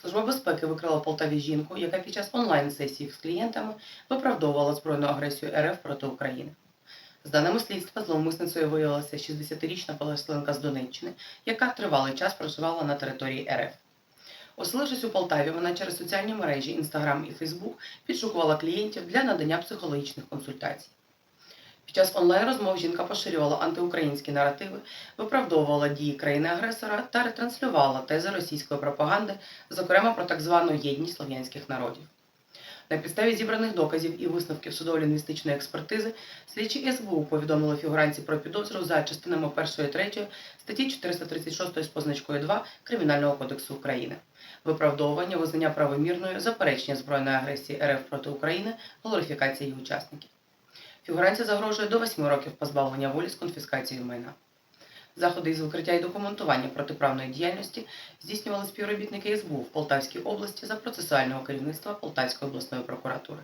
Служба безпеки викрила Полтаві жінку, яка під час онлайн-сесії з клієнтами виправдовувала збройну агресію РФ проти України. За даними слідства, зловмисницею виявилася 60-річна переселенка з Донеччини, яка тривалий час проживала на території РФ. Оселившись у Полтаві, вона через соціальні мережі Інстаграм і Фейсбук підшукувала клієнтів для надання психологічних консультацій. Під час онлайн-розмов жінка поширювала антиукраїнські наративи, виправдовувала дії країни-агресора та ретранслювала тези російської пропаганди, зокрема про так звану єдність слов'янських народів. На підставі зібраних доказів і висновків судово-лінгвістичної експертизи слідчі СБУ повідомили фігуранці про підозру за частинами 1 і 3 статті 436 з позначкою 2 Кримінального кодексу України. Виправдовування, визнання правомірною, заперечення збройної агресії РФ проти України, глорифікація її учасників. Фігуранція загрожує до 8 років позбавлення волі з конфіскацією майна. Заходи із викриття і документування протиправної діяльності здійснювали співробітники СБУ в Полтавській області за процесуального керівництва Полтавської обласної прокуратури.